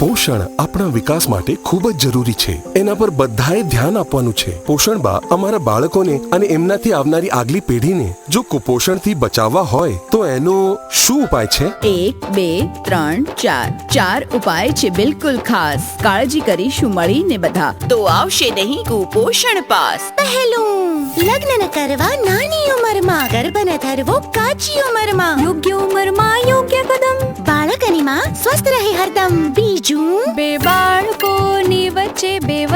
પોષણ આપણા વિકાસ માટે ખૂબ જ જરૂરી છે. એના પર બધાએ ધ્યાન આપવાનું છે. પોષણ બા અમારા બાળકોને અને એમનાથી આવનારી આગલી પેઢીને જો કુપોષણથી બચાવવા હોય તો એનો શું ઉપાય છે? એક બે ત્રણ ચાર. ચાર ઉપાય છે બિલકુલ ખાસ. કાળજી કરીશું મળીને બધા. તો આવશે નહીં કુપોષણ પાસ. પહેલું. લગ્ન કરવા નાની ઉંમરમાં ગર્ભ ન થરવો કાચી ઉંમરમાં. યોગ્ય ઉંમરમાં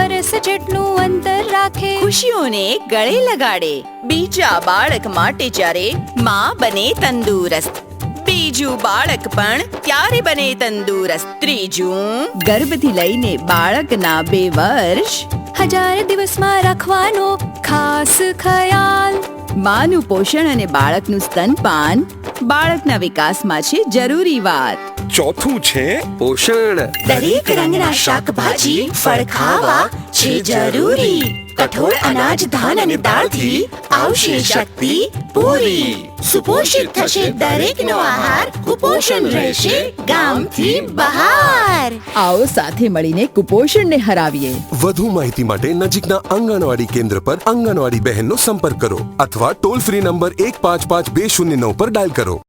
વર્ષ જેટલું અંતર રાખે. ખુશીઓને ગળે લગાડે. બીજા બાળક માટે જ્યારે માં બને તંદુરસ્ત. બીજું બાળક પણ ત્યારે બને તંદુરસ્ત. ત્રીજું ગર્ભથી લઈને બાળકના બે વર્ષ. હજાર દિવસમાં રાખવાનો ખાસ ખ્યાલ. માનું પોષણ અને બાળકનું સ્તનપાન બાળકના વિકાસમાં છે જરૂરી વાત. ચોથું છે પોષણ. દરેક રંગના શાકભાજી ફળ ખાવા છે જરૂરી. કઠોળ અનાજ ધાન અને દાળથી આવશે શક્તિ પૂરી. સુપોષિત થશે દરેકનો આહાર કુપોષણ રહેશે ગામથી બહાર. આવો સાથે મળીને કુપોષણને હરાવીએ. વધુ માહિતી માટે નજીકના આંગણવાડી કેન્દ્ર પર આંગણવાડી બહેનનો સંપર્ક કરો અથવા ટોલ ફ્રી નંબર એક પાંચ પાંચ બે શૂન્ય નવ પર ડાયલ કરો.